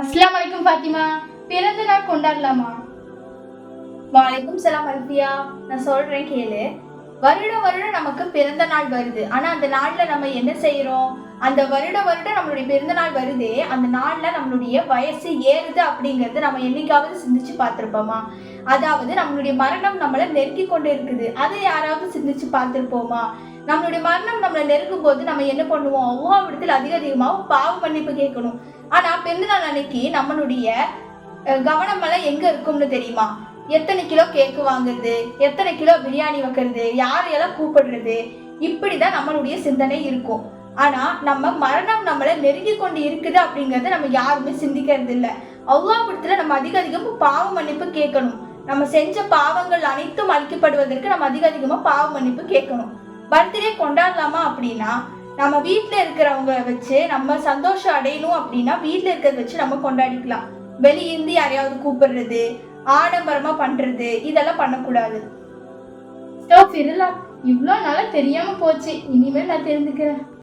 அஸ்லாம் வலைக்கும் ஃபாத்திமா. பிறந்த நாள் கொண்டாடலாமா? வாலைக்கும் சலாம் அல்பியா நான் சொல்றேன் கேளு. வருடம் வருடம் நமக்கு பிறந்த நாள் வருது. ஆனா அந்த நாள்ல நம்ம என்ன செய்யறோம் அந்த வருட வருடம் நம்மளுடைய பிறந்த நாள் வருதே அந்த நாள்ல நம்மளுடைய வயசு ஏறுது அப்படிங்கறது நம்ம என்னைக்காவது சிந்திச்சு பார்த்திருப்போமா? அதாவது நம்மளுடைய மரணம் நம்மளை நெருக்கி கொண்டு இருக்குது. அதை யாராவது சிந்திச்சு பார்த்திருப்போமா? நம்மளுடைய மரணம் நம்மளை நெருங்கும் போது நம்ம என்ன பண்ணுவோம்? அவ்வாவிடத்தில் அதிக அதிகமாக பாவ மன்னிப்பு கேட்கணும். ஆனால் பிறந்த நாள் அன்னைக்கு நம்மளுடைய கவனமெல்லாம் எங்கே இருக்கும்னு தெரியுமா? எத்தனை கிலோ கேக்கு வாங்குறது? எத்தனை கிலோ பிரியாணி வைக்கிறது? யாரையெல்லாம் கூப்பிடுறது? இப்படிதான் நம்மளுடைய சிந்தனை இருக்கும். ஆனா நம்ம மரணம் நம்மளை நெருங்கி கொண்டு இருக்குது அப்படிங்கறத நம்ம யாருமே சிந்திக்கிறது இல்ல. அவ்வாபுரத்துல நம்ம அதிக அதிகமா பாவ மன்னிப்பு கேட்கணும். நம்ம செஞ்ச பாவங்கள் அனைத்தும் அழிக்கப்படுவதற்கு நம்ம அதிக அதிகமா பாவ மன்னிப்பு கேட்கணும். பர்த்டே கொண்டாடலாமா அப்படின்னா நம்ம வீட்டில் இருக்கிறவங்க வச்சு நம்ம சந்தோஷம் அடையணும் அப்படின்னா வீட்டில் இருக்கிறத வச்சு நம்ம கொண்டாடிக்கலாம். வெளியிருந்து யாரையாவது கூப்பிடுறது ஆடம்பரமா பண்றது இதெல்லாம் பண்ணக்கூடாது. ஸ்டோ ஃபிரலா இவ்வளோ நாளாக தெரியாமல் போச்சு. இனிமேல் நான் தெரிஞ்சுக்கிறேன்.